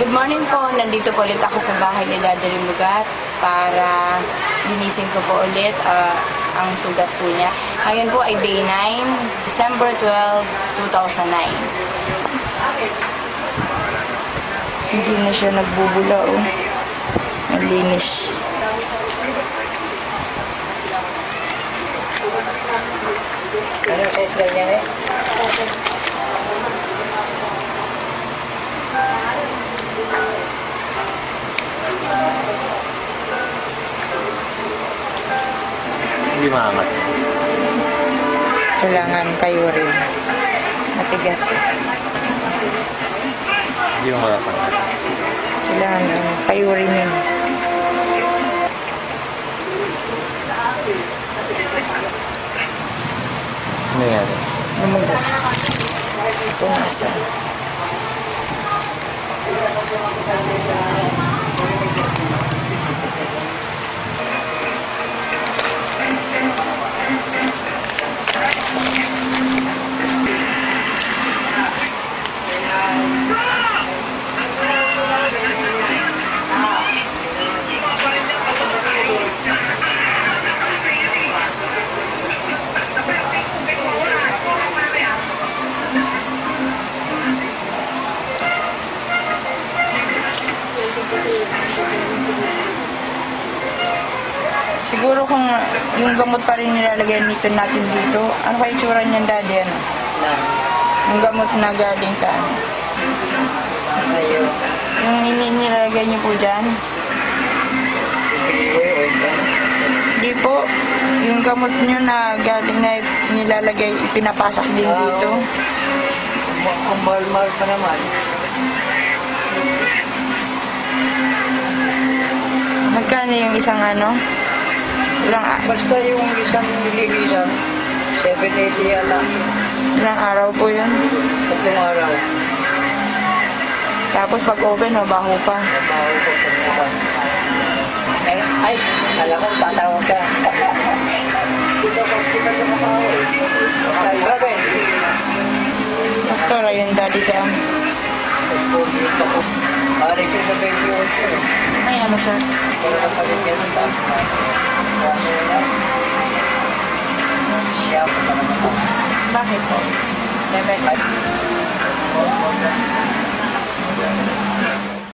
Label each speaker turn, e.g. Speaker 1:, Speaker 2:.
Speaker 1: Good morning po. Nandito po ulit ako sa bahay ni Daddy Limugat para linisin ko po ulit ah, ang sugat po niya. Ngayon po ay day 9, December 12, 2009. Hindi na siya nagbubula oh. Malinis.
Speaker 2: Ano size lang yan eh?
Speaker 3: Hindi maangat.
Speaker 1: Kailangan kayo rin. Matigas.
Speaker 3: Hindi mo malapan.
Speaker 1: Kailangan ano, kayo rin yun.
Speaker 3: Ano yan?
Speaker 1: Lumabas. Ito nasa. Siguro kung yung gamot pa rin nilalagay nito natin dito, ano kaya itsura niyan daddy? Ano? Yung gamot na galing sa ano? Yung ini- nilalagay niyo po dyan? Hindi po. Yung gamot niyo na galing na nilalagay, ipinapasak din dito.
Speaker 2: Kung- Kung mahal-mahal pa naman.
Speaker 1: Magkano yung isang ano? Ilang,
Speaker 2: Basta yung isang nililisan, 780 yata.
Speaker 1: ilang araw po yun?
Speaker 2: Tatlong araw.
Speaker 1: Tapos pag open, mabaho pa.
Speaker 2: Trabaho ko sa mukha. Ay, ay, alam ko, tatawag ka. Dito ko, kita sa mukha ko. Ay, bagay.
Speaker 1: Doktor, ayun daddy Sam.
Speaker 2: Ari ko na 28.
Speaker 1: May ano siya?
Speaker 2: Pero kapalit yan ang taas na. Ano yun na? Siya ako pa naman.
Speaker 1: Bakit po? Diabetic.
Speaker 2: Ay.